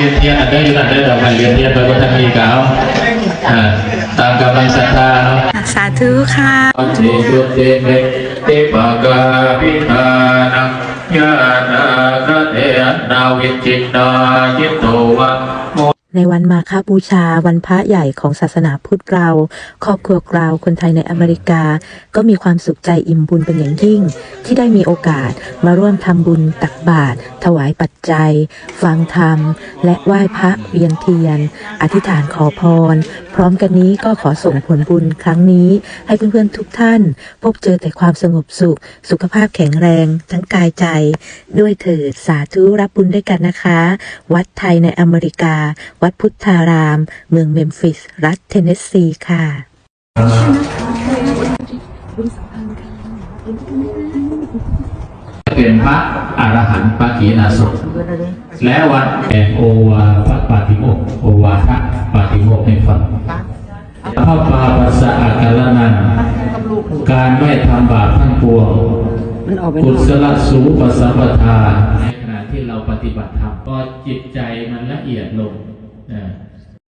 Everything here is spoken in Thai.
เรียนเทียนอันเดอร์อยู่อันเดอร์ต่อไปเรียนเทียนไปบนทันทีกาวตามกำลังศรัทธาเนาะสาธุค่ะเทยุเตเมเตปะกาพิธานังญาณาคเตนาวิจินาจิตโตวะ ในวันมาคาบูชาวันพระใหญ่ของศาสนาพุทธเรา ครอบครัวเราคนไทยในอเมริกา ก็มีความสุขใจอิ่มบุญเป็นอย่างยิ่ง ที่ได้มีโอกาสมาร่วมทำบุญตักบาตรถวายปัจจัย ฟังธรรม และไหว้พระเวียนเทียน อธิษฐานขอพรพร้อมกันนี้ก็ขอส่งผลบุญครั้งนี้ ให้เพื่อนๆทุกท่าน พบเจอแต่ความสงบสุข สุขภาพแข็งแรง ทั้งกายใจ ด้วยเถิดสาธุรับบุญด้วยกันนะคะ วัดไทยในอเมริกา วัดพุทธาราม เมืองเมมฟิส รัฐเทนเนสซีค่ะเป็นพระอรหันต์ปากีนาศและวันแห่งโอวาพระปาติ ให้ฟังพระปาปัสสะอาการนันการไม่ทำบาปทั้งปวงกุศลสูปสัมปทาในขณะที่เราปฏิบัติธรรมก็จิตใจมันละเอียดลงนะ